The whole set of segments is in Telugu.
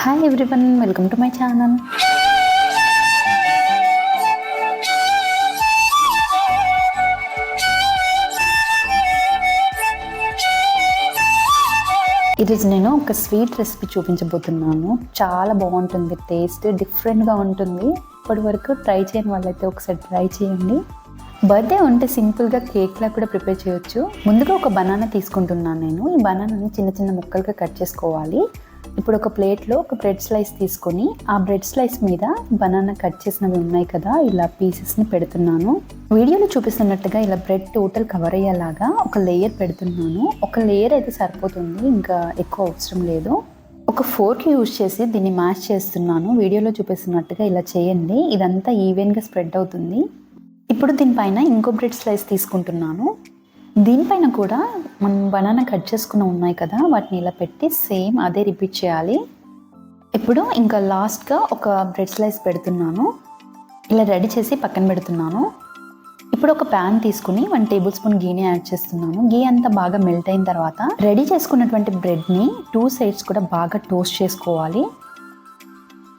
Hi everyone welcome to my channel ఈరోజు నేను ఒక స్వీట్ రెసిపీ చూపించబోతున్నాను. చాలా బాగుంటుంది టేస్ట్ డిఫరెంట్గా ఉంటుంది. ఇప్పటి వరకు ట్రై చేయని వాళ్ళైతే ఒకసారి ట్రై చేయండి. బర్త్డే ఉంటే సింపుల్గా కేక్లా కూడా ప్రిపేర్ చేయొచ్చు. ముందుగా ఒక బనానా తీసుకుంటున్నాను నేను. ఈ బనానాని చిన్న చిన్న ముక్కలుగా కట్ చేసుకోవాలి. ఇప్పుడు ఒక ప్లేట్లో ఒక బ్రెడ్ స్లైస్ తీసుకొని ఆ బ్రెడ్ స్లైస్ మీద బనానా కట్ చేసినవి ఉన్నాయి కదా ఇలా పీసెస్ని పెడుతున్నాను. వీడియోలో చూపిస్తున్నట్టుగా ఇలా బ్రెడ్ టోటల్ కవర్ అయ్యేలాగా ఒక లేయర్ పెడుతున్నాను. ఒక లేయర్ అయితే సరిపోతుంది ఇంకా ఎక్కువ అవసరం లేదు. ఒక ఫోర్క్ యూజ్ చేసి దీన్ని మ్యాష్ చేస్తున్నాను. వీడియోలో చూపిస్తున్నట్టుగా ఇలా చేయండి. ఇదంతా ఈవెన్గా స్ప్రెడ్ అవుతుంది. ఇప్పుడు దీనిపైన ఇంకో బ్రెడ్ స్లైస్ తీసుకుంటున్నాను. దీనిపైన కూడా మనం బనానా కట్ చేసుకున్న ఉన్నాయి కదా వాటిని ఇలా పెట్టి సేమ్ అదే రిపీట్ చేయాలి. ఇప్పుడు ఇంకా లాస్ట్గా ఒక బ్రెడ్ స్లైస్ పెడుతున్నాను. ఇలా రెడీ చేసి పక్కన పెడుతున్నాను. ఇప్పుడు ఒక ప్యాన్ తీసుకుని వన్ టేబుల్ స్పూన్ గీని యాడ్ చేస్తున్నాను. గీ అంతా బాగా మెల్ట్ అయిన తర్వాత రెడీ చేసుకున్నటువంటి బ్రెడ్ని టూ సైడ్స్ కూడా బాగా టోస్ట్ చేసుకోవాలి.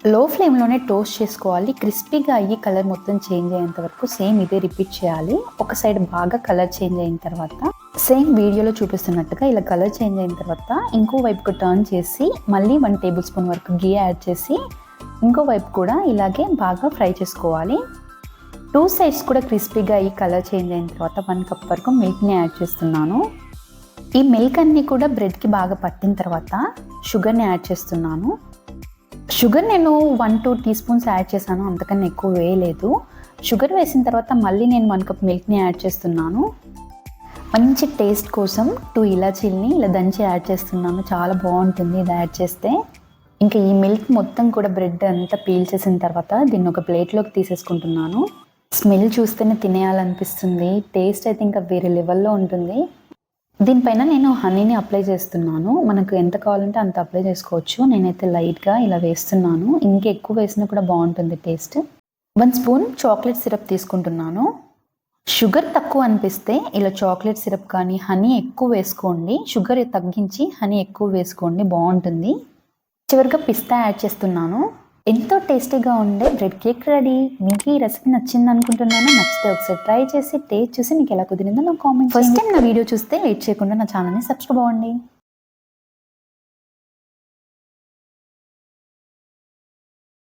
లో ఫ్లేమ్లోనే టోస్ట్ చేసుకోవాలి. క్రిస్పీగా అయ్యి కలర్ మొత్తం చేంజ్ అయ్యేంత వరకు సేమ్ ఇదే రిపీట్ చేయాలి. ఒక సైడ్ బాగా కలర్ చేంజ్ అయిన తర్వాత సేమ్ వీడియోలో చూపిస్తున్నట్టుగా ఇలా కలర్ చేంజ్ అయిన తర్వాత ఇంకో వైపుకు టర్న్ చేసి మళ్ళీ వన్ టేబుల్ స్పూన్ వరకు గీ యాడ్ చేసి ఇంకో వైపు కూడా ఇలాగే బాగా ఫ్రై చేసుకోవాలి. టూ సైడ్స్ కూడా క్రిస్పీగా అయ్యి కలర్ చేంజ్ అయిన తర్వాత వన్ కప్ వరకు మిల్క్ని యాడ్ చేస్తున్నాను. ఈ మిల్క్ అన్నీ కూడా బ్రెడ్కి బాగా పట్టిన తర్వాత షుగర్ని యాడ్ చేస్తున్నాను. షుగర్ నేను one two teaspoons add చేశాను అంతకన్నా ఎక్కువ వేయలేదు. షుగర్ వేసిన తర్వాత మళ్ళీ నేను వన్ కప్ మిల్క్ని యాడ్ చేస్తున్నాను. మంచి టేస్ట్ కోసం టూ ఇలాచీల్ని ఇలా దంచి యాడ్ చేస్తున్నాను. చాలా బాగుంటుంది ఇది యాడ్ చేస్తే. ఇంకా ఈ మిల్క్ మొత్తం కూడా బ్రెడ్ అంతా పీల్ చేసిన తర్వాత దీన్ని ఒక ప్లేట్లోకి తీసేసుకుంటున్నాను. స్మెల్ చూస్తేనే తినేయాలనిపిస్తుంది. టేస్ట్ అయితే ఇంకా వేరే లెవెల్లో ఉంటుంది. దీనిపైన నేను హనీని అప్లై చేస్తున్నాను. మనకు ఎంత కావాలంటే అంత అప్లై చేసుకోవచ్చు. నేనైతే లైట్గా ఇలా వేస్తున్నాను. ఇంకా ఎక్కువ వేసినా కూడా బాగుంటుంది taste one spoon chocolate syrup తీసుకుంటున్నాను. షుగర్ తక్కువ అనిపిస్తే ఇలా చాక్లెట్ సిరప్ కానీ హనీ ఎక్కువ వేసుకోండి. షుగర్ తగ్గించి హనీ ఎక్కువ వేసుకోండి. బాగుంటుంది. చివరిగా పిస్తా యాడ్ చేస్తున్నాను. ఎంతో టేస్టీగా ఉండే బ్రెడ్ కేక్ రెడీ. మీకు ఈ రెసిపీ నచ్చింది అనుకుంటున్నాను నచ్చితే ఒకసారి ట్రై చేసి టేస్ట్ చూసి మీకు ఎలా కుదిరిందో నాకు కామెంట్ ఫస్ట్ టైం నా వీడియో చూస్తే లేట్ చేయకుండా నా ఛానల్ని సబ్స్క్రైబ్ అవ్వండి.